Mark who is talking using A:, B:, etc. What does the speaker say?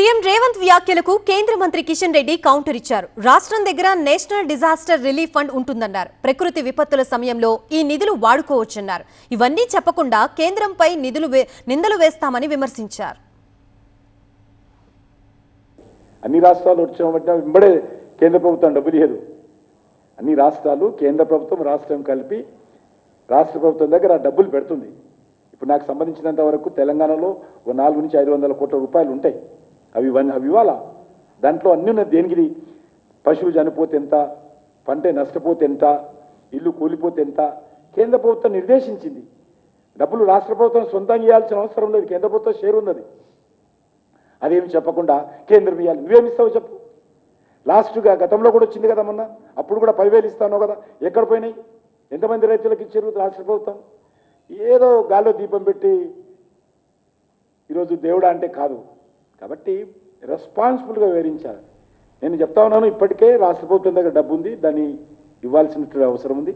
A: CM Revanth వ్యాఖ్యలకు కేంద్ర మంత్రి కిషన్ రెడ్డి కౌంటర్ ఇచ్చారు. రాష్ట్రం దగ్గర నేషనల్ డిజాస్టర్ రిలీఫ్ ఫండ్ ఉంటుందన్నారు. ప్రకృతి విపత్తుల సమయంలో ఈ నిధులు వాడుకోవచ్చన్నారు. ఇవన్నీ చెప్పకుండా కేంద్రంపై నిధులు నిందలు వేస్తామని విమర్శించారు.
B: అన్ని రాష్ట్రాలు వచ్చిన వెంబడే కేంద్ర ప్రభుత్వం డబ్బు లేదు అన్ని రాష్ట్రాలు కేంద్ర ప్రభుత్వం రాష్ట్రం కలిపి రాష్ట్ర ప్రభుత్వం దగ్గర డబ్బులు పెడుతుంది. ఇప్పుడు నాకు సంబంధించినంత వరకు తెలంగాణలో ఓ నాలుగు నుంచి ఐదు వందల కోట్ల రూపాయలు ఉంటాయి. అవి ఇవన్నీ అవి ఇవ్వాలా? దాంట్లో అన్నీ ఉన్నది దేనికి పశువులు చనిపోతే ఎంత? పంట నష్టపోతే ఎంత? ఇల్లు కూలిపోతే ఎంత? కేంద్ర ప్రభుత్వం నిర్దేశించింది. డబ్బులు రాష్ట్ర ప్రభుత్వం సొంతంగా ఇవ్వాల్సిన అవసరం లేదు కేంద్ర ప్రభుత్వం షేర్ ఉన్నది. అదేమి చెప్పకుండా కేంద్రం ఇవ్వాలి నువ్వేమిస్తావు చెప్పు. లాస్ట్గా గతంలో కూడా వచ్చింది కదా మొన్న? అప్పుడు కూడా పదివేలు ఇస్తాను కదా? ఎక్కడ పోయినాయి? ఎంతమంది రైతులకు ఇచ్చారు రాష్ట్ర ప్రభుత్వం? ఏదో గాల్లో దీపం పెట్టి ఈరోజు దేవుడా అంటే కాదు. కాబట్టి రెస్పాన్సిబుల్గా వివరించాలి. నేను చెప్తా ఉన్నాను ఇప్పటికే రాష్ట్ర ప్రభుత్వం దగ్గర డబ్బు ఉంది దాన్ని ఇవ్వాల్సిన అవసరం ఉంది.